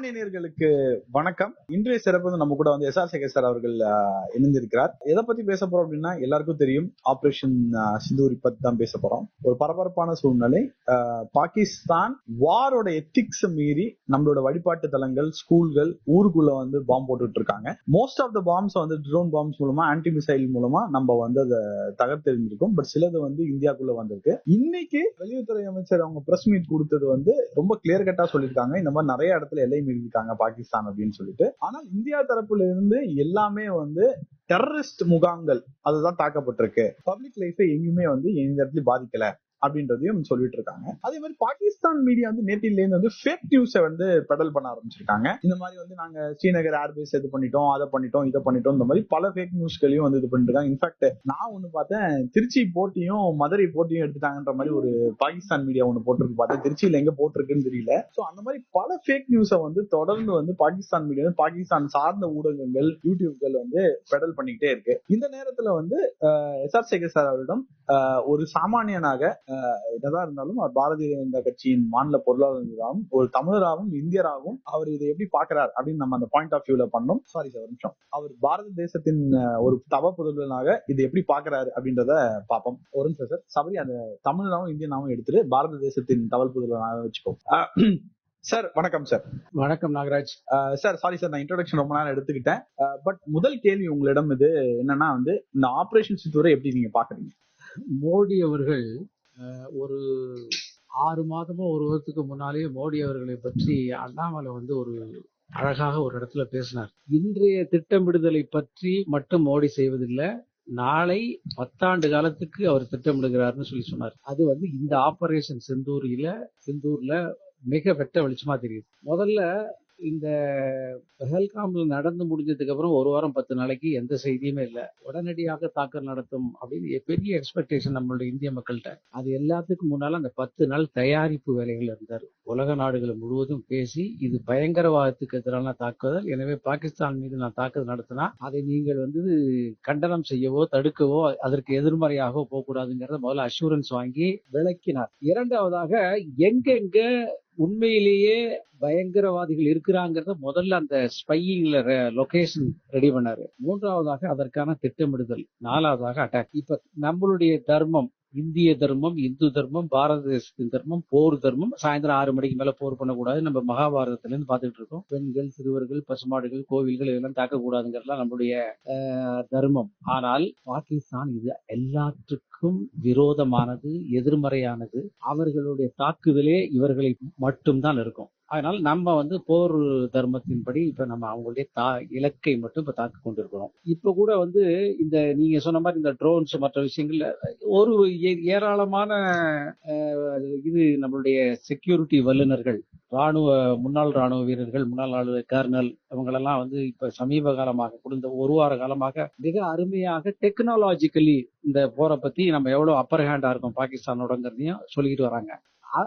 சாமானியர்களுக்கு வணக்கம். இன்றைய சிறப்பு வந்து நம்ம கூட வந்து எஸ் ஆர் சேகர் சார் அவர்கள் இணைந்திருக்கிறார். எதை பத்தி பேச போறோம் அப்படின்னா எல்லாருக்கும் தெரியும் ஆபரேஷன் சிந்தூரி பத்தி தான் பேச போறோம். ஒரு பரபரப்பான சூழ்நிலை. பாகிஸ்தான் வாரோட எத்திக்ஸ் மீறி நம்மளோட வழிபாட்டு தலங்கள் ஸ்கூல்கள் ஊருக்குள்ள வந்து பாம்பு போட்டுட்டு இருக்காங்க மோஸ்ட் ஆஃப் த பாம்ஸ் வந்து ட்ரோன் பாம்ஸ் மூலமா ஆன்டி மிசைல் மூலமா நம்ம வந்து அதை தகர்த்தெறிஞ்சிருக்கோம் பட் சிலது வந்து இந்தியாக்குள்ள வந்திருக்கு. இன்னைக்கு வெளியுறவுத்துறை அமைச்சர் அவங்க பிரஸ் மீட் கொடுத்தது வந்து ரொம்ப கிளியர் கட்டா சொல்லியிருக்காங்க. இந்த மாதிரி நிறைய இடத்துல எல்லை இருக்காங்க பாகிஸ்தான் அப்படின்னு சொல்லிட்டு. ஆனால் இந்தியா தரப்புல இருந்து எல்லாமே வந்து டெரரிஸ்ட் முகாம்கள் அதுதான் தாக்கப்பட்டிருக்கு. பப்ளிக் லைஃபை எங்கேயுமே வந்து எந்த இடத்துலயும் பாதிக்கல. அப்படின்றதையும் சொல்லிட்டு இருக்காங்க அதே மாதிரி பாகிஸ்தான் மீடியா வந்து நேற்றிலேருந்து வந்து ஃபேக் நியூஸை வந்து பெடல் பண்ண ஆரம்பிச்சிருக்காங்க. இந்த மாதிரி வந்து நாங்க ஸ்ரீநகர் ஏர்பேஸ் இது பண்ணிட்டோம் அதை பண்ணிட்டோம் இதை பண்ணிட்டோம் இந்த மாதிரி பல ஃபேக் நியூஸ்களையும் வந்து இது பண்ணிட்டு இருக்காங்க இன்ஃபேக்ட் நான் ஒண்ணு பார்த்தேன் திருச்சி போட்டியும் மதுரை போட்டியும் எடுத்துட்டாங்கன்ற மாதிரி ஒரு பாகிஸ்தான் மீடியா ஒண்ணு போட்டிருக்கு. பார்த்தேன். திருச்சியில எங்க போட்டிருக்குன்னு தெரியல. சோ அந்த மாதிரி பல ஃபேக் நியூஸை வந்து தொடர்ந்து வந்து பாகிஸ்தான் மீடியா பாகிஸ்தான் சார்ந்த ஊடகங்கள் யூடியூப்கள் வந்து பெடல் பண்ணிக்கிட்டே இருக்கு. இந்த நேரத்துல வந்து எஸ்ஆர் சேகர் சார் அவரிடம் ஒரு சாமானியனாக என்னதான் இருந்தாலும் அவர் பாரதிய ஜனதா கட்சியின் மாநில பொருளாளராகவும் ஒரு தமிழராகவும் இந்தியராகவும் அவர் இதை எப்படி பாக்குறார் அப்படின்னு நம்ம அந்த பாயிண்ட் ஆஃப் வியூல பண்ணோம். சாரி சார் நிமிஷம். அவர் பாரத தேசத்தின் ஒரு தவ புதல்வனாக இதை எப்படி பாக்குறாரு அப்படின்றத பார்ப்போம். ஒரு நிமிஷம் சார் சபரி அந்த தமிழனாவும் இந்தியனாவும் எடுத்துட்டு பாரத தேசத்தின் தவல் புதல்வனாக வச்சுக்கோ. சார் வணக்கம் சார் வணக்கம் நாகராஜ். சார் சாரி சார் நான் இன்ட்ரோடக்ஷன் ரொம்ப நேரம் எடுத்துக்கிட்டேன். பட் முதல் கேள்வி உங்களிடம் இது என்னன்னா வந்து இந்த ஆபரேஷன் சித்தூரை எப்படி நீங்க பாக்குறீங்க மோடி அவர்கள் ஒரு ஆறு மாதமோ ஒரு வருஷத்துக்கு முன்னாலேயே மோடி அவர்களை பற்றி அண்ணாமலை வந்து ஒரு அழகாக ஒரு இடத்துல பேசினார். இன்றைய திட்டமிடுதலை பற்றி மட்டும் மோடி செய்வதில்லை நாளை பத்தாண்டு காலத்துக்கு அவர் திட்டமிடுகிறார்னு சொல்லி சொன்னார். அது வந்து இந்த ஆபரேஷன் செந்தூரில செந்தூர்ல மிக வெட்ட வெளிச்சமா தெரியுது. முதல்ல இந்த பெஹல்காம்ல நடந்து முடிஞ்சதுக்கு அப்புறம் ஒரு வாரம் பத்து நாளைக்கு எந்த செய்தியுமே இல்லை. உடனடியாக தாக்கல் நடத்தும் அப்படின்னு பெரிய எக்ஸ்பெக்டேஷன் நம்மளுடைய இந்திய மக்கள்கிட்ட. அது எல்லாத்துக்கும் முன்னால அந்த பத்து நாள் தயாரிப்பு வேலைகள் இருந்தார். உலக நாடுகள் முழுவதும் பேசி இது பயங்கரவாதத்துக்கு எதிரான தாக்குதல். எனவே பாகிஸ்தான் மீது நான் தாக்குதல் நடத்தினா அதை நீங்கள் வந்து கண்டனம் செய்யவோ தடுக்கவோ அதற்கு எதிர்மறையாகவோ போகக்கூடாதுங்கிறத முதல்ல அஷூரன்ஸ் வாங்கி விளக்கினார். இரண்டாவதாக எங்கெங்க உண்மையிலேயே பயங்கரவாதிகள் இருக்கிறாங்கிறத முதல்ல அந்த ஸ்பையிங்ல லொகேஷன் ரெடி பண்ணாரு. மூன்றாவதாக அதற்கான திட்டமிடுதல். நாலாவதாக அட்டாக் இப்ப நம்மளுடைய தர்மம் இந்திய தர்மம் இந்து தர்மம் பாரத தேசத்தின் தர்மம் போர் தர்மம். சாயந்தரம் ஆறு மணிக்கு மேல போர் பண்ணக்கூடாது. நம்ம மகாபாரதத்துல இருந்து பாத்துட்டு இருக்கோம். பெண்கள் சிறுவர்கள் பசுமாடுகள் கோவில்கள் இதெல்லாம் தாக்கக்கூடாதுங்கிறதுலாம் நம்மளுடைய தர்மம். ஆனால் பாகிஸ்தான் இது எல்லாற்றுக்கும் விரோதமானது எதிர்மறையானது. அவர்களுடைய தாக்குதலே இவர்களை மட்டும்தான் இருக்கும். அதனால நம்ம வந்து போர் தர்மத்தின்படி இப்ப நம்ம அவங்களுடைய தா இலக்கை மட்டும் இப்ப தாக்கு கொண்டிருக்கிறோம். இப்ப கூட வந்து இந்த நீங்க சொன்ன மாதிரி இந்த ட்ரோன்ஸ் மற்ற விஷயங்கள்ல ஒரு ஏ- ஏராளமான இது நம்மளுடைய செக்யூரிட்டி வல்லுநர்கள் ராணுவ முன்னாள் ராணுவ வீரர்கள் முன்னாள் ஆளுநர் கர்னல் இவங்களெல்லாம் வந்து இப்ப சமீப காலமாக கூட இந்த ஒரு வார காலமாக மிக அருமையாக டெக்னாலஜிக்கலி இந்த போரை பத்தி நம்ம எவ்வளவு அப்பர் ஹேண்டா இருக்கோம் பாகிஸ்தானோடங்கிறதையும் சொல்லிட்டு வராங்க.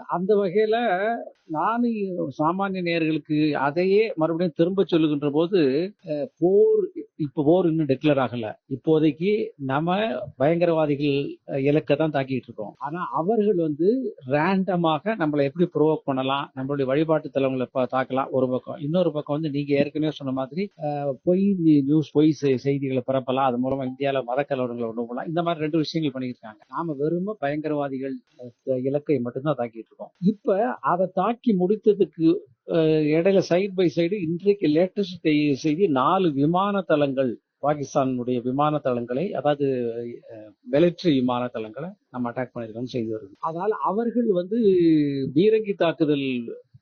அந்த வகையில நானும் சாமானிய நேயர்களுக்கு அதையே மறுபடியும் திரும்ப சொல்லுகின்ற போது போர் இப்ப போர் இன்னும் டிக்ளேர் ஆகல. இப்போதைக்கு நம்ம பயங்கரவாதிகள் இலக்கை தான் தாக்கிட்டு இருக்கோம். ஆனா அவர்கள் வந்து ரேண்டமாக நம்மளை எப்படி ப்ரோவோக் பண்ணலாம் நம்மளுடைய வழிபாட்டு தலங்களை தாக்கலாம். ஒரு பக்கம். இன்னொரு பக்கம் வந்து நீங்க ஏற்கனவே சொன்ன மாதிரி பொய் நியூஸ் பொய் செ- செய்திகளை பரப்பலாம். அது மூலமா இந்தியாவில மதக்கலவரங்களை ஒன்று உண்டு பண்ணலாம் இந்த மாதிரி ரெண்டு விஷயங்கள் பண்ணியிருக்காங்க நாம வெறும் பயங்கரவாதிகள் இலக்கை மட்டும்தான் தாக்கிட்டு இருக்கோம் இப்ப அதை தாக்கி முடித்ததுக்கு இடையில சைடு பை சைடு இன்றைக்கு லேட்டஸ்ட் செய்தி நாலு விமான தளங்கள் பாகிஸ்தானுடைய விமான தளங்களை அதாவது மிலிட்ரி விமான தளங்களை நம்ம அட்டாக் பண்ணிருக்கோம்னு செய்தி வருது. அதனால அவர்கள் வந்து பீரங்கி தாக்குதல்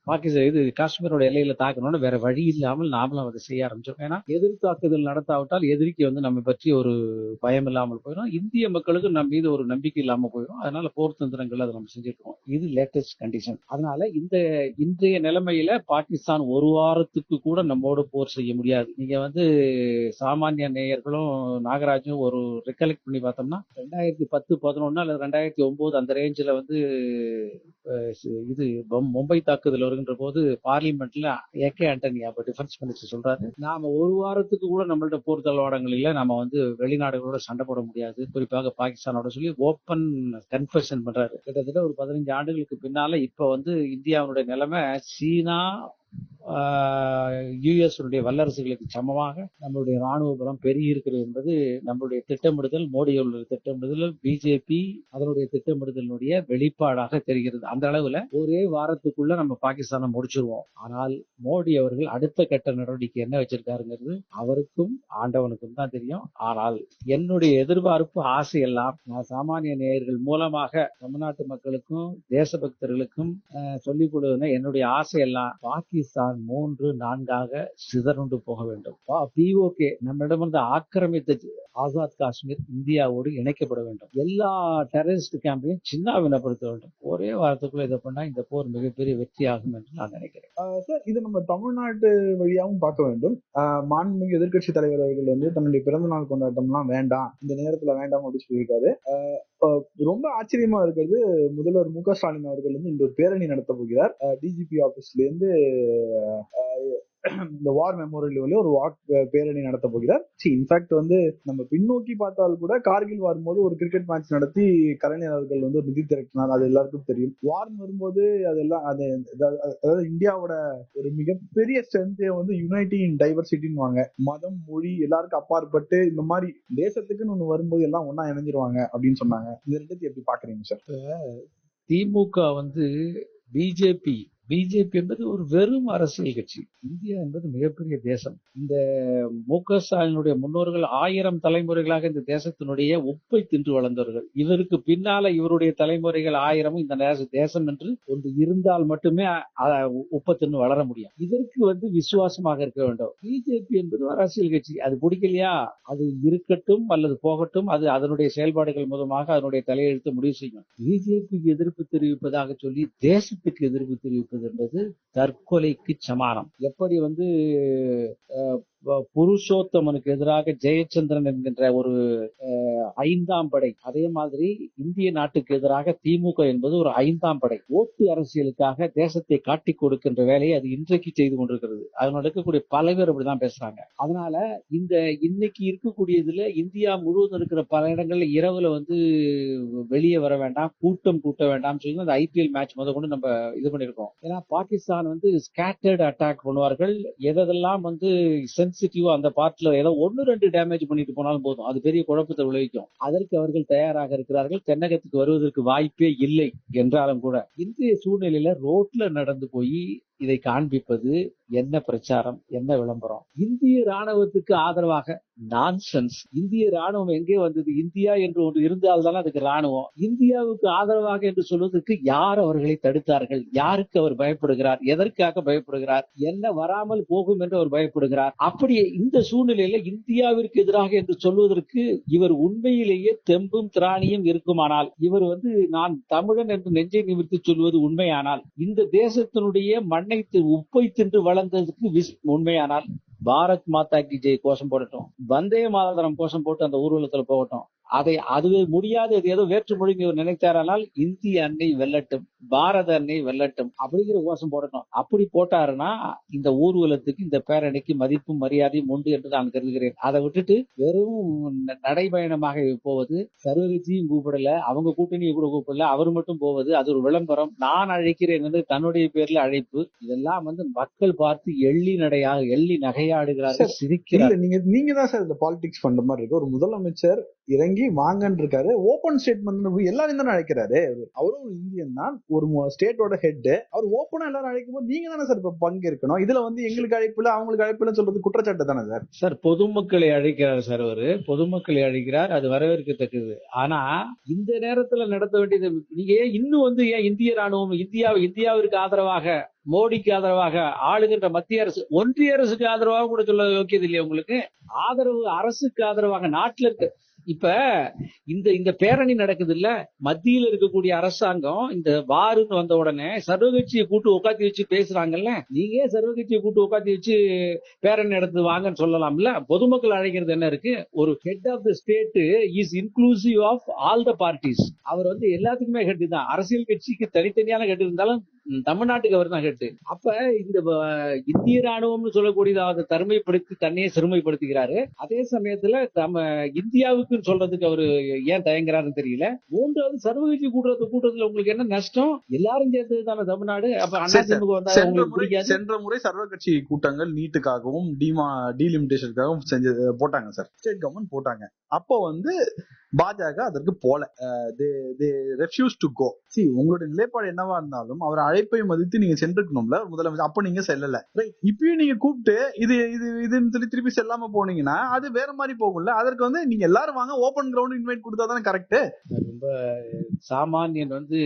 பாகிஸ்தான் இது காஷ்மீரோட எல்லையில தாக்கணும்னு வேற வழி இல்லாமல் நாமளும் அதை செய்ய ஆரம்பிச்சோம் ஏன்னா எதிர் தாக்குதல் நடத்தாவிட்டால் எதிரிக்கு வந்து நம்ம பற்றி ஒரு பயம் இல்லாமல் போயிடும் இந்திய மக்களுக்கு நம்ம மீது ஒரு நம்பிக்கை இல்லாமல் போயிடும் அதனால போர் தந்திரங்கள் அதை நம்ம செஞ்சிருக்கோம் இது லேட்டஸ்ட் கண்டிஷன் அதனால இந்த இன்றைய நிலைமையில பாகிஸ்தான் ஒரு வாரத்துக்கு கூட நம்மோடு போர் செய்ய முடியாது. நீங்க வந்து சாமானிய நேயர்களும் நாகராஜும் ஒரு ரெக்கலெக்ட் பண்ணி பார்த்தோம்னா ரெண்டாயிரத்தி பத்து பதினொன்னு அல்லது ரெண்டாயிரத்தி ஒன்பது அந்த ரேஞ்சில் வந்து இது மும்பை தாக்குதல் வருகின்ற போது பார்லிமெண்ட்ல ஏகே ஆண்டனி அப்ப டிஃபென்ஸ் மினிஸ்டர் சொல்றாரு. நாம ஒரு வாரத்துக்கு கூட நம்மள்ட்ட போர் தளவாடங்கள் இல்ல. நாம வந்து வெளிநாடுகளோட சண்டை போட முடியாது. குறிப்பாக பாகிஸ்தானோட சொல்லி ஓப்பன் கன்ஃபெஷன் பண்றாரு. கிட்டத்தட்ட ஒரு பதினஞ்சு ஆண்டுகளுக்கு பின்னால இப்ப வந்து இந்தியாவுடைய நிலைமை சீனா யுஎஸ் வல்லரசுகளுக்கு சமமாக நம்மளுடைய ராணுவ பலம் பெருகி இருக்கிறது என்பது நம்மளுடைய திட்டமிடுதல் மோடியுடைய திட்டமிடுதல் பிஜேபி அதனுடைய திட்டமிடுதலுடைய வெளிப்பாடாக தெரிகிறது. அந்த அளவுல ஒரே வாரத்துக்குள்ள நம்ம பாகிஸ்தானை முடிச்சிருவோம். ஆனால் மோடி அவர்கள் அடுத்த கட்ட நடவடிக்கை என்ன வச்சிருக்காருங்கிறது அவருக்கும் ஆண்டவனுக்கும் தான் தெரியும். ஆனால் என்னுடைய எதிர்பார்ப்பு ஆசை எல்லாம் நான் சாமானிய நேயர்கள் மூலமாக தமிழ்நாட்டு மக்களுக்கும் தேசபக்தர்களுக்கும் அஹ், சொல்லிக் கொடுவதுன்னா என்னுடைய ஆசை எல்லாம் பாகிஸ்தான் மூன்று நான்காக சிதறுண்டு போக வேண்டும். பிஓகே நம்மிடமிருந்து ஆக்கிரமித்த ஆசாத் காஷ்மீர் இந்தியாவோடு இணைக்கப்பட வேண்டும். எல்லா டெரரிஸ்ட் கேம்பையும் சின்னாவினப்படுத்த வேண்டும். ஒரே வாரத்துக்குள்ள இதை பண்ணா இந்த போர் மிகப்பெரிய வெற்றியாகும் என்று நான் நினைக்கிறேன். சார் இது நம்ம தமிழ்நாட்டு வழியாகவும் பார்க்க வேண்டும். மாண்புமிகு எதிர்க்கட்சி தலைவர் அவர்கள் வந்து தன்னுடைய பிறந்த நாள் கொண்டாட்டம்லாம் வேண்டாம் இந்த நேரத்துல வேண்டாம் அப்படின்னு சொல்லியிருக்காரு. ரொம்ப ஆச்சரியமா இருக்கிறது முதல்வர் மு க ஸ்டாலின் அவர்கள் வந்து இந்த ஒரு பேரணி நடத்த போகிறார். டிஜிபி ஆபீஸ்ல இருந்து இந்த வார் மெமோரியல் ஒரு வாக் பேரணி நடத்த போகிறார். சி இன்ஃபேக்ட் வந்து நம்ம பின்னோக்கி பார்த்தால் கூட கார்கில் வரும்போது ஒரு கிரிக்கெட் மேட்ச் நடத்தி கலைஞர்கள் வந்து ஒரு நிதி திரட்டினார். அது எல்லாருக்கும் தெரியும். வார் வரும்போது அதெல்லாம் அது அதாவது இந்தியாவோட ஒரு மிகப்பெரிய ஸ்ட்ரென்த்தே வந்து யுனைட்டி இன் டைவர்சிட்டின்னு வாங்க. மதம் மொழி எல்லாருக்கும் அப்பாற்பட்டு இந்த மாதிரி தேசத்துக்குன்னு ஒன்று வரும்போது எல்லாம் ஒன்னா இணைஞ்சிருவாங்க அப்படின்னு சொன்னாங்க. இது ரெண்டுத்தையும் எப்படி பாக்குறீங்க சார் திமுக வந்து பிஜேபி பிஜேபி என்பது ஒரு வெறும் அரசியல் கட்சி. இந்தியா என்பது மிகப்பெரிய தேசம். இந்த மு க ஸ்டாலினுடைய முன்னோர்கள் ஆயிரம் தலைமுறைகளாக இந்த தேசத்தினுடைய உப்பை தின்று வளர்ந்தவர்கள். இவருக்கு பின்னால இவருடைய தலைமுறைகள் ஆயிரமும் இந்த தேசம் என்று ஒன்று இருந்தால் மட்டுமே உப்பை தின்னு வளர முடியும். இதற்கு வந்து விசுவாசமாக இருக்க வேண்டும். பிஜேபி என்பது அரசியல் கட்சி. அது பிடிக்கலையா? அது இருக்கட்டும் அல்லது போகட்டும் அது அதனுடைய செயல்பாடுகள் மூலமாக அதனுடைய தலையெழுத்து முடிவு செய்யும். பிஜேபிக்கு எதிர்ப்பு தெரிவிப்பதாக சொல்லி தேசத்துக்கு எதிர்ப்பு தெரிவிப்பது என்பது தற்கொலைக்கு சமானம். எப்படி வந்து புருஷோத்தமனுக்கு எதிராக ஜெயச்சந்திரன் என்கின்ற ஒரு ஐந்தாம் படை. அதே மாதிரி இந்திய நாட்டுக்கு எதிராக திமுக என்பது ஒரு ஐந்தாம் படை. ஓட்டு அரசியலுக்காக தேசத்தை காட்டிக் கொடுக்கின்ற வேலையை அது இன்றைக்கு செய்து கொண்டிருக்கிறது. அதனால இருக்கக்கூடிய பல பேர் அப்படிதான் பேசுறாங்க. அதனால இந்த இன்னைக்கு இருக்கக்கூடியதுல இந்தியா முழுவதும் இருக்கிற பல இடங்கள்ல இரவுல வந்து வெளியே வர வேண்டாம் கூட்டம் கூட்ட வேண்டாம் சொல்லி அந்த ஐபிஎல் மேட்ச் முத கொண்டு நம்ம இது பண்ணிருக்கோம் ஏன்னா பாகிஸ்தான் வந்து ஸ்கேட்டர்ட் அட்டாக் பண்ணுவார்கள். எதெல்லாம் வந்து சென்சிட்டிவா அந்த பார்ட்ல ஏதோ ஒன்னு ரெண்டு டேமேஜ் பண்ணிட்டு போனாலும் போதும். அது பெரிய குழப்பத்தை விளைவிக்கும். அதற்கு அவர்கள் தயாராக இருக்கிறார்கள். தென்னகத்துக்கு வருவதற்கு வாய்ப்பே இல்லை என்றாலும் கூட இன்றைய சூழ்நிலையில ரோட்ல நடந்து போய் இதை காண்பிப்பது என்ன பிரச்சாரம் என்ன விளம்பரம்? இந்திய ராணுவத்துக்கு ஆதரவாக நான்சென்ஸ் இந்திய ராணுவம் எங்கே வந்தது? இந்தியா என்று ஒன்று இருந்தால்தான் அதுக்கு ராணுவம் இந்தியாவுக்கு ஆதரவாக என்று சொல்வதற்கு யார் அவர்களை தடுத்தார்கள்? யாருக்கு அவர் பயப்படுகிறார்? எதற்காக பயப்படுகிறார்? என்ன வராமல் போகும் என்று அவர் பயப்படுகிறார்? அப்படியே இந்த சூழ்நிலையில இந்தியாவிற்கு எதிராக என்று சொல்வதற்கு இவர் உண்மையிலேயே தெம்பும் திராணியும் இருக்குமானால் இவர் வந்து நான் தமிழன் என்று நெஞ்சை நிமிர்த்தி சொல்வது உண்மையானால் இந்த தேசத்தினுடைய மன மண்ணை உப்பை தின்று வளர்ந்ததுக்கு விஸ்- உண்மையானால் பாரத் மாதா கி ஜெய் கோஷம் போடட்டும். வந்தே மாதரம் கோஷம் போட்டு அந்த ஊர்வலத்துல போகட்டும். அதை அதுவே முடியாது அது ஏதோ வேற்று மொழி நினைத்தாரானால் இந்திய அன்னை வெல்லட்டும் பாரத அன்னை வெல்லட்டும் அப்படிங்கிற கோஷம் போடட்டும். அப்படி போட்டாருன்னா இந்த ஊர்வலத்துக்கு இந்த பேரணிக்கு மதிப்பும் மரியாதையும் உண்டு என்று நான் கருதுகிறேன். அதை விட்டுட்டு வெறும் நடைபயணமாக போவது சர்வகட்சியும் கூப்பிடல அவங்க கூட்டணியை கூட கூப்பிடல அவர் மட்டும் போவது அது ஒரு விளம்பரம். நான் அழைக்கிறேன் என்று தன்னுடைய பேர்ல அழைப்பு இதெல்லாம் வந்து மக்கள் பார்த்து எள்ளி நடையாக எள்ளி நகையாடுகிறார்கள் இல்ல சிரிக்கிறார்கள். நீங்க நீங்க தான் சார் இந்த பாலிடிக்ஸ் பண்ற மாதிரி இருக்கு. ஒரு முதலமைச்சர் இறங்கி வாங்கன்னு இருக்காரு ஓபன் ஸ்டேட்மெண்ட் எல்லாரும் தானே அழைக்கிறாரு. அவரும் இந்தியன் தான். ஒரு ஸ்டேட்டோட ஹெட் அவர் ஓப்பனா எல்லாரும் அழைக்கும் போது நீங்க தானே சார் இப்ப பங்கேற்கணும் இதுல வந்து எங்களுக்கு அழைப்பு இல்ல அவங்களுக்கு அழைப்பு சொல்றது குற்றச்சாட்டு தானே சார் சார் பொதுமக்களை அழைக்கிறார் சார் அவரு. பொதுமக்களை அழைக்கிறார். அது வரவேற்கத்தக்கது. ஆனா இந்த நேரத்துல நடத்த வேண்டியது நீங்க ஏன் இன்னும் வந்து ஏன் இந்திய ராணுவம் இந்தியா இந்தியாவிற்கு ஆதரவாக மோடிக்கு ஆதரவாக ஆளுகின்ற மத்திய அரசு ஒன்றிய அரசுக்கு ஆதரவாக கூட சொல்ல யோக்கியது இல்லையா உங்களுக்கு? ஆதரவு அரசுக்கு ஆதரவாக நாட்டில் இருக்க இப்ப இந்த இந்த பேரணி நடக்குது இல்ல மத்தியில் இருக்கக்கூடிய அரசாங்கம் இந்த வாருன்னு வந்த உடனே சர்வகட்சியை கூட்டு உட்காத்தி வச்சு பேசுறாங்கல்ல நீங்க சர்வகட்சியை கூட்டு உட்காத்தி வச்சு பேரணி நடத்து வாங்கன்னு சொல்லலாம்ல? பொதுமக்கள் அழைக்கிறது என்ன இருக்கு? ஒரு head of the state is inclusive of all the parties அவர் வந்து எல்லாத்துக்குமே ஹெட் தான் அரசியல் கட்சிக்கு தனித்தனியான ஹெட் இருந்தாலும் தமிழ்நாட்டுக்கு அவர் தான் ஹெட் அப்ப இந்த இந்திய ராணுவம்னு சொல்லக்கூடியதாவது தருமைப்படுத்தி தன்னையே சிறுமைப்படுத்திக்கிறாரு அதே சமயத்துல நம்ம இந்தியாவுக்கு சொல்றதுக்கு அவரு ஏன் தயங்குறாருன்னு தெரியல. மூன்றாவது சர்வகட்சி கூட்டத்து கூட்டத்துல உங்களுக்கு என்ன நஷ்டம்? எல்லாரும் சேர்ந்தது தானே தமிழ்நாடு? அப்ப. அதிமுக வந்தா உங்களுக்கு முறை பிடிக்காது? சென்ற முறை சர்வ கட்சி கூட்டங்கள் நீட்டுக்காகவும் டிமா டீலிமிட்டேஷனுக்காகவும் செஞ்சு போட்டாங்க சார். ஸ்டேட் கவர்மெண்ட் போட்டாங்க. அப்போ வந்து பாஜக அதற்கு போல. ரெஃப்யூஸ் டு கோ சி உங்களுடைய நிலைப்பாடு என்னவா இருந்தாலும் அவர் அழைப்பை மதித்து நீங்க சென்றிருக்கணும்ல முதலமைச்சர். அப்ப நீங்க செல்லல. ரைட் இப்பயும் நீங்க கூப்பிட்டு இது இது இதுன்னு சொல்லி திருப்பி செல்லாம போனீங்கன்னா அது வேற மாதிரி போகும்ல. அதற்கு வந்து நீங்க எல்லாரும் வாங்க ஓபன் கிரவுண்ட் இன்வைட் கொடுத்தா தானே கரெக்ட் ரொம்ப சாமானியன் வந்து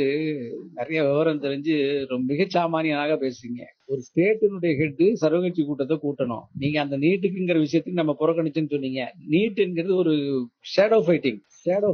நிறைய விவரம் தெரிஞ்சு ரொம்ப மிக சாமானியனாக பேசுறீங்க. ஒரு ஸ்டேட்டினுடைய ஹெட் சர்வகட்சி கூட்டத்தை கூட்டணும். நீங்க அந்த நீட்டுக்குங்கிற விஷயத்துக்கு நம்ம புறக்கணிச்சுன்னு சொன்னீங்க. நீட்டுங்கிறது ஒரு ஷேடோ ஃபைட்டிங் ஷேடோ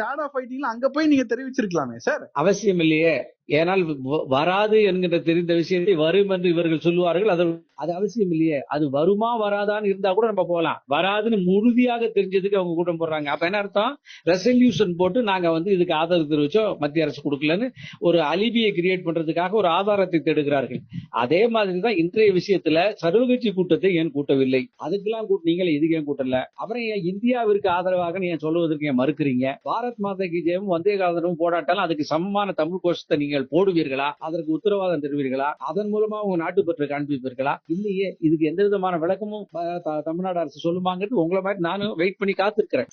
ஷேடோ ஃபைட்டிங்ல அங்க போய் நீங்க தெரிவிச்சிருக்கலாமே சார் அவசியம் இல்லையே. ஏனால் வராது என்கின்ற தெரிந்த விஷயத்தை வரும் என்று இவர்கள் சொல்லுவார்கள். அது அது அவசியம் இல்லையே. அது வருமா வராதான்னு இருந்தா கூட நம்ம போகலாம். வராதுன்னு உறுதியாக தெரிஞ்சதுக்கு அவங்க கூட்டம் போடுறாங்க. அப்ப என்ன அர்த்தம்? ரெசல்யூஷன் போட்டு நாங்க வந்து இதுக்கு ஆதரவு தெரிவிச்சோம் மத்திய அரசு கொடுக்கலன்னு ஒரு அலிபியை கிரியேட் பண்றதுக்காக ஒரு ஆதாரத்தை தேடுகிறார்கள். அதே மாதிரி தான் இன்றைய விஷயத்துல சர்வகட்சி கூட்டத்தை ஏன் கூட்டவில்லை? அதுக்கெல்லாம் நீங்களே இதுக்கு ஏன் கூட்டல? அப்புறம் ஏன் இந்தியாவிற்கு ஆதரவாக நீங்க சொல்லுவதற்கு ஏன் மறுக்கிறீங்க? பாரத் மாதா கி ஜெயம் வந்தே காதலும் போராட்டாலும் அதுக்கு சமமான தமிழ் கோஷத்தை நீங்கள் போடுவீர்களா? அதற்கு உத்தரவாதம் தருவீர்களா? அதன் மூலமா உங்க நாட்டுப்பற்று காண்பிப்பீர்களா? இல்லையே இதுக்கு எந்த விதமான விளக்கமும் தமிழ்நாடு அரசு சொல்லுமாங்கிறது உங்களை மாதிரி நானும் வெயிட் பண்ணி காத்திருக்கிறேன்.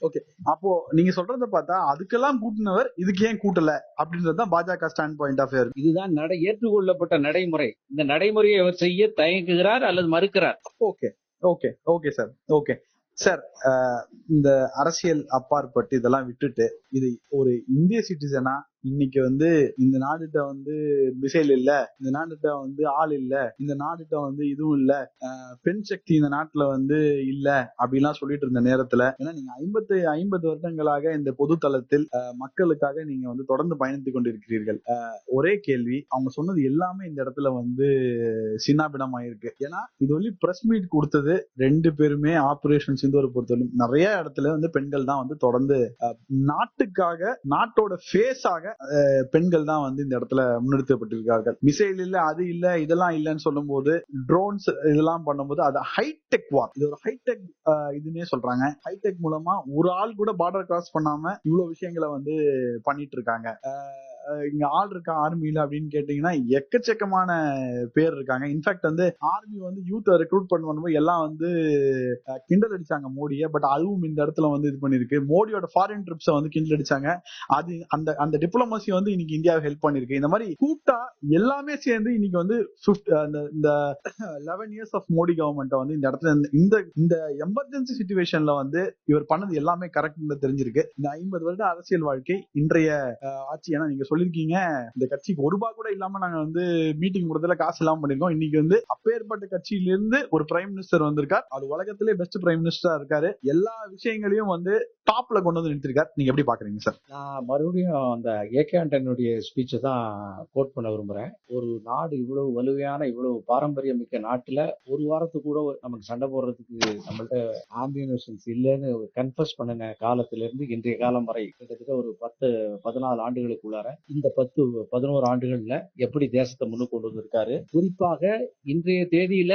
அப்போ நீங்க சொல்றத பார்த்தா அதுக்கெல்லாம் கூட்டினவர் இதுக்கு ஏன் கூட்டல? அப்படின்றது தான் பாஜக ஸ்டாண்ட் பாயிண்ட் ஆஃப் இதுதான் நடை ஏற்றுக்கொள்ளப்பட்ட நடைமுறை. இந்த நடைமுறையை அவர் செய்ய தயங்குகிறார் அல்லது மறுக்கிறார்? Okay okay okay sir okay sir இந்த அரசியல் அப்பாற்பட்டு இதெல்லாம் விட்டுட்டு இது ஒரு இந்திய சிட்டிசனா இன்னைக்கு வந்து இந்த நாடுகிட்ட வந்து மிசைல் இல்ல இந்த நாடுகிட்ட வந்து ஆள் இல்ல இந்த நாடுகிட்ட வந்து இதுவும் இல்ல பெண் சக்தி இந்த நாட்டுல வந்து இல்ல அப்படின்லாம் சொல்லிட்டு இருந்த நேரத்துல ஏன்னா நீங்க ஐம்பத்து ஐம்பது வருடங்களாக இந்த பொது தளத்தில் மக்களுக்காக நீங்க வந்து தொடர்ந்து பயணித்துக் கொண்டிருக்கிறீர்கள். ஒரே கேள்வி அவங்க சொன்னது எல்லாமே இந்த இடத்துல வந்து சின்னாபிடமாயிருக்கு ஏன்னா இது வந்து பிரஸ் மீட் கொடுத்தது ரெண்டு பேருமே ஆபரேஷன் சிந்தூரை பொறுத்தவரைக்கும் நிறைய இடத்துல வந்து பெண்கள் தான் வந்து தொடர்ந்து நாட்டுக்காக நாட்டோட ஃபேஸாக பெண்கள் தான் வந்து இந்த இடத்துல முன்னிறுத்தப்பட்டிருக்கார்கள். மிசைல் இல்ல அது இல்ல இதெல்லாம் இல்லைன்னு சொல்லும்போது ட்ரோன்ஸ் இதெல்லாம் பண்ணும்போது அது ஹைடெக் வார் இது ஒரு ஹைடெக் இதுன்னே சொல்றாங்க. ஹைடெக் மூலமா ஒரு ஆள் கூட பார்டர் கிராஸ் பண்ணாம இவ்வளவு விஷயங்களை வந்து பண்ணிட்டு இருக்காங்க. இங்க ஆள் இருக்கா ஆர்மியில அப்படின்னு கேட்டீங்கன்னா எக்கச்சக்கமான பேர் இருக்காங்க. இன்ஃபேக்ட் வந்து ஆர்மி வந்து யூத்தை ரெக்ரூட் பண்ணும்போது எல்லாம் வந்து கிண்டல் அடிச்சாங்க மோடியை. பட் அதுவும் இந்த இடத்துல வந்து இது பண்ணிருக்கு மோடியோட ஃபாரின் ட்ரிப்ஸை வந்து கிண்டல் அடிச்சாங்க. அது அந்த அந்த டிப்ளமசி வந்து இன்னைக்கு இந்தியாவை ஹெல்ப் பண்ணிருக்கு இந்த மாதிரி கூட்டா எல்லாமே சேர்ந்து இன்னைக்கு வந்து 50 அந்த இந்த லெவன் இயர்ஸ் ஆஃப் மோடி கவர்மெண்ட்டை வந்து இந்த இடத்துல இந்த- இந்த இந்த எமர்ஜென்சி சுச்சுவேஷன்ல வந்து இவர் பண்ணது எல்லாமே கரெக்ட் தெரிஞ்சிருக்கு. இந்த ஐம்பது வருட அரசியல் வாழ்க்கை இன்றைய ஆட்சி ஏன்னா நீங்க சொல்லிருக்கீங்க இந்த கட்சிக்கு ஒரு ரூபாய் கூட இல்லாம நாங்க வந்து மீட்டிங் கொடுத்ததுல காசு இல்லாம பண்ணிருக்கோம் இன்னைக்கு வந்து அப்பேற்பட்ட கட்சியில இருந்து ஒரு பிரைம் மினிஸ்டர் வந்திருக்கார். அது உலகத்திலே பெஸ்ட் பிரைம் மினிஸ்டரா இருக்காரு. எல்லா விஷயங்களையும் வந்து டாப்ல கொண்டு வந்து நிறுத்திருக்காரு. நீங்க எப்படி பாக்குறீங்க சார் நான் மறுபடியும் அந்த ஏகே ஆண்டனுடைய ஸ்பீச்சை தான் கோட் பண்ண விரும்புறேன். ஒரு நாடு இவ்வளவு வலுவையான இவ்வளவு பாரம்பரியம் மிக்க நாட்டுல ஒரு வாரத்துக்கு கூட நமக்கு சண்டை போடுறதுக்கு நம்மள்ட்ட ஆம்பியனேஷன்ஸ் இல்லைன்னு கன்ஃபர்ஸ் பண்ணின காலத்திலிருந்து இன்றைய காலம் வரை கிட்டத்தட்ட ஒரு பத்து பதினாலு ஆண்டுகளுக்குள்ளார இந்த பத்து பதினோரு ஆண்டுகள்ல எப்படி தேசத்தை முன்னுக்கு கொண்டு வந்திருக்காரு? குறிப்பாக இன்றைய தேதியில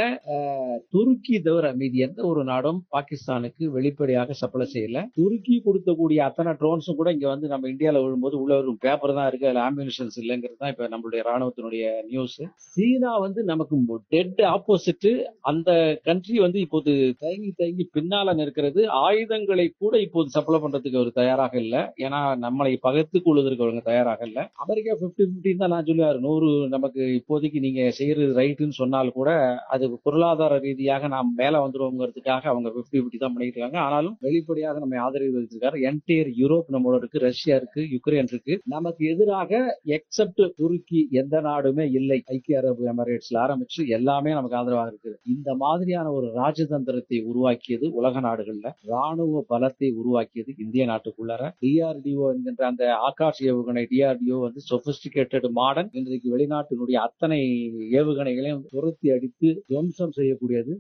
துருக்கி தவிர மீதி எந்த ஒரு நாடும் பாகிஸ்தானுக்கு வெளிப்படையாக சப்ளை செய்யல. துருக்கி கொடுக்கக்கூடிய அத்தனை ட்ரோன்ஸும் கூட இங்க வந்து நம்ம இந்தியால விழும்போது உள்ள ஒரு பேப்பர் தான் இருக்கு. அதுல ஆம்புலன்ஸ் இல்லைங்கிறது தான் இப்ப நம்மளுடைய ராணுவத்தினுடைய நியூஸ் சீனா வந்து நமக்கு டெட் ஆப்போசிட் அந்த கண்ட்ரி வந்து இப்போது தயங்கி தயங்கி பின்னால நிற்கிறது. ஆயுதங்களை கூட இப்போது சப்ளை பண்றதுக்கு அவர் தயாராக இல்லை. ஏன்னா நம்மளை பகத்து கொள்வதற்கு அவங்க தயாராக இல்லை. அமெரிக்கா 50 50 தான் நான் சொல்லுவார் நூறு நமக்கு இப்போதைக்கு நீங்க செய்யறது ரைட்டுன்னு சொன்னால் கூட அது பொருளாதார ரீதியாக நாம் மேல வந்துருவோங்கிறதுக்காக அவங்க 50 50 தான் பண்ணிட்டு இருக்காங்க. ஆனாலும் வெளிப்படையாக நம்ம ஆதரவு வச்சிருக்காரு என்டையர் யூரோப் நம்மளோட இருக்கு. ரஷ்யா இருக்கு யுக்ரைன் இருக்கு. நமக்கு எதிராக எக்ஸப்ட் துருக்கி எந்த நாடுமே இல்லை. ஐக்கிய அரபு எமிரேட்ஸ்ல ஆரம்பிச்சு எல்லாமே நமக்கு ஆதரவாக இருக்குது. இந்த மாதிரியான ஒரு ராஜதந்திரத்தை உருவாக்கியது உலக நாடுகள்ல ராணுவ பலத்தை உருவாக்கியது இந்திய நாட்டுக்குள்ளார. டிஆர்டிஓ என்கின்ற அந்த ஆகாஷ் ஏவுகணை D R D R D O வந்து சொபிஸ்டிகேட்டட் மாடர்ன் இன்றைக்கு வெளிநாட்டினுடைய அத்தனை ஏவுகணைகளையும் துரத்தி அடித்து துவம்சம் செய்யக்கூடியது.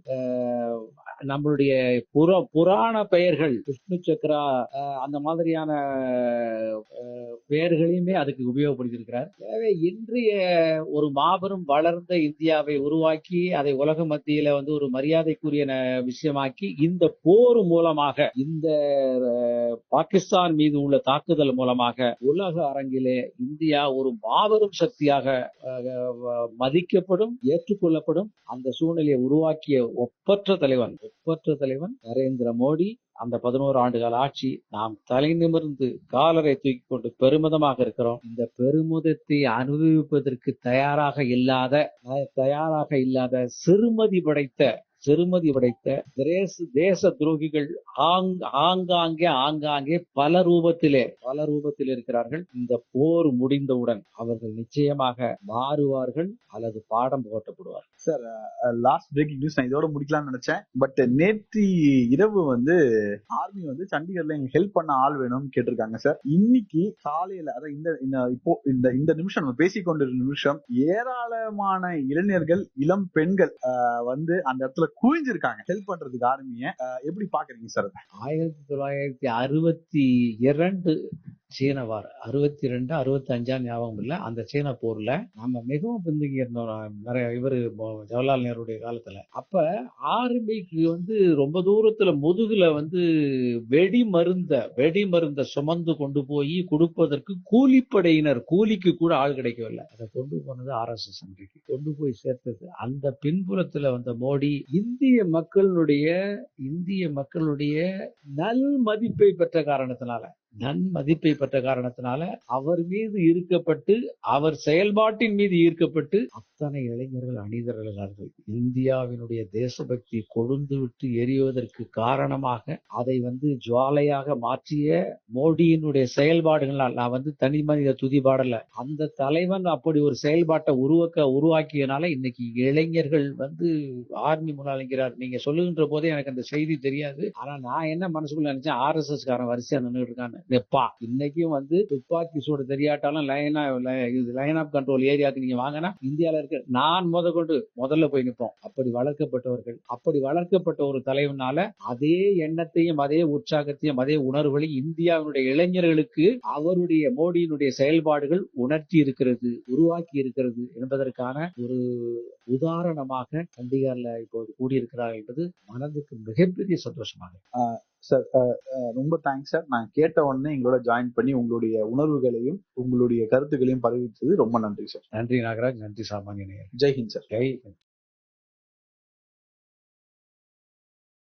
நம்மளுடைய புற புராண பெயர்கள் விஷ்ணு சக்கரா அந்த மாதிரியான பெயர்களையுமே அதுக்கு உபயோகப்படுத்தியிருக்கிறார். எனவே இன்றைய ஒரு மாபெரும் வளர்ந்த இந்தியாவை உருவாக்கி அதை உலக மத்தியில வந்து ஒரு மரியாதைக்குரிய விஷயமாக்கி இந்த போர் மூலமாக இந்த பாகிஸ்தான் மீது உள்ள தாக்குதல் மூலமாக உலக அரங்கிலே இந்தியா ஒரு மாபெரும் சக்தியாக மதிக்கப்படும் ஏற்றுக்கொள்ளப்படும் அந்த சூழ்நிலையை உருவாக்கிய ஒப்பற்ற தலைவன் ஒப்பற்ற தலைவன் நரேந்திர மோடி. அந்த பதினோரு ஆண்டுகால ஆட்சி நாம் தலை நிமிர்ந்து காலரை தூக்கி கொண்டு பெருமிதமாக இருக்கிறோம். இந்த பெருமிதத்தை அனுபவிப்பதற்கு தயாராக இல்லாத தயாராக இல்லாத சிறுமதி படைத்த செருமதி படைத்த தேச தேச துரோகிகள் ஆங்- ஆங்காங்கே ஆங்காங்கே பல ரூபத்திலே பல ரூபத்தில் இருக்கிறார்கள். இந்த போர் முடிந்தவுடன் அவர்கள் நிச்சயமாக மாறுவார்கள் அல்லது பாடம் போட்டப்படுவார்கள் லாஸ்ட் பிரேக்கிங் நியூஸ் நான் இதோட முடிக்கலாம்னு நினைச்சேன். பட் நேற்று இரவு வந்து ஆர்மி வந்து சண்டிகர்ல எங்க ஹெல்ப் பண்ண ஆள் வேணும்னு கேட்டிருக்காங்க சார் இன்னைக்கு காலையில அதாவது இந்த இந்த- இப்போ இந்த இந்த நிமிஷம் நம்ம பேசிக்கொண்டிருந்த நிமிஷம் ஏராளமான இளைஞர்கள் இளம் பெண்கள் வந்து அந்த இடத்துல குவிஞ்சிருக்காங்க. ஹெல்ப் பண்றதுக்கு ஆர்மிய எப்படி பாக்குறீங்க சார் ஆயிரத்தி தொள்ளாயிரத்தி அறுபத்தி இரண்டு சீன வார் அறுபத்தி ரெண்டு அறுபத்தி அஞ்சாம் ஞாபகம் இல்லை. அந்த சீன போர்ல நம்ம மிகவும் பிந்துங்கி இருந்தோம். நிறைய இவர் ஜவஹர்லால் நேருடைய காலத்துல. அப்ப ஆர்மிக்கு வந்து ரொம்ப தூரத்துல முதுகுல வந்து வெடி மருந்த வெடி மருந்த சுமந்து கொண்டு போய் கொடுப்பதற்கு கூலிப்படையினர் கூலிக்கு கூட ஆள் கிடைக்கவில்லை. அதை கொண்டு போனது ஆர் எஸ் எஸ் அன்றைக்கு. கொண்டு போய் சேர்த்தது. அந்த பின்புலத்துல வந்த மோடி இந்திய மக்களுடைய இந்திய மக்களுடைய நல் மதிப்பை பெற்ற காரணத்தினால. நன்மதிப்பை பெற்ற காரணத்தினால அவர் மீது ஈர்க்கப்பட்டு அவர் செயல்பாட்டின் மீது ஈர்க்கப்பட்டு அத்தனை இளைஞர்கள் அணிதிரளார்கள் இந்தியாவினுடைய தேசபக்தி கொழுந்து விட்டு எரிவதற்கு காரணமாக அதை வந்து ஜுவாலையாக மாற்றிய மோடியினுடைய செயல்பாடுகளால் நான் வந்து தனி மனித துதி பாடல. அந்த தலைவன் அப்படி ஒரு செயல்பாட்டை உருவாக்க உருவாக்கியனால இன்னைக்கு இளைஞர்கள் வந்து ஆர்மி முன்னாள் நீங்க சொல்லுகின்ற போதே எனக்கு அந்த செய்தி தெரியாது. ஆனா நான் என்ன மனசுக்குள்ள நினைச்சேன் ஆர் எஸ் எஸ் காரன் வரிசையா நின்றுட்டு இருக்கான்னு. நெப்பா. இன்னைக்கும் வந்து துப்பாக்கி சூடு தெரியாட்டாலும் லைனா இது லைன் ஆஃப் கண்ட்ரோல் ஏரியாவுக்கு நீங்க வாங்கினா இந்தியால இருக்க நான் முத கொண்டு முதல்ல போய் நிற்போம் அப்படி வளர்க்கப்பட்டவர்கள் அப்படி வளர்க்கப்பட்ட ஒரு தலைவனால அதே எண்ணத்தையும் அதே உற்சாகத்தையும் அதே உணர்வுகளையும் இந்தியாவினுடைய இளைஞர்களுக்கு அவருடைய மோடியினுடைய செயல்பாடுகள் உணர்த்தி இருக்கிறது உருவாக்கி இருக்கிறது என்பதற்கான ஒரு உதாரணமாக சண்டிகார்ல இப்போது கூடியிருக்கிறார் என்பது மனதுக்கு மிகப்பெரிய சந்தோஷமாக சார் ரொம்ப தேங்க்ஸ் சார் நான் கேட்ட உடனே எங்களோட ஜாயின் பண்ணி உங்களுடைய உணர்வுகளையும் உங்களுடைய கருத்துக்களையும் பதிவித்தது ரொம்ப நன்றி சார் நன்றி நாகராஜ். நன்றி சாமானிய ஜெய்ஹிந்த் சார் ஜெய்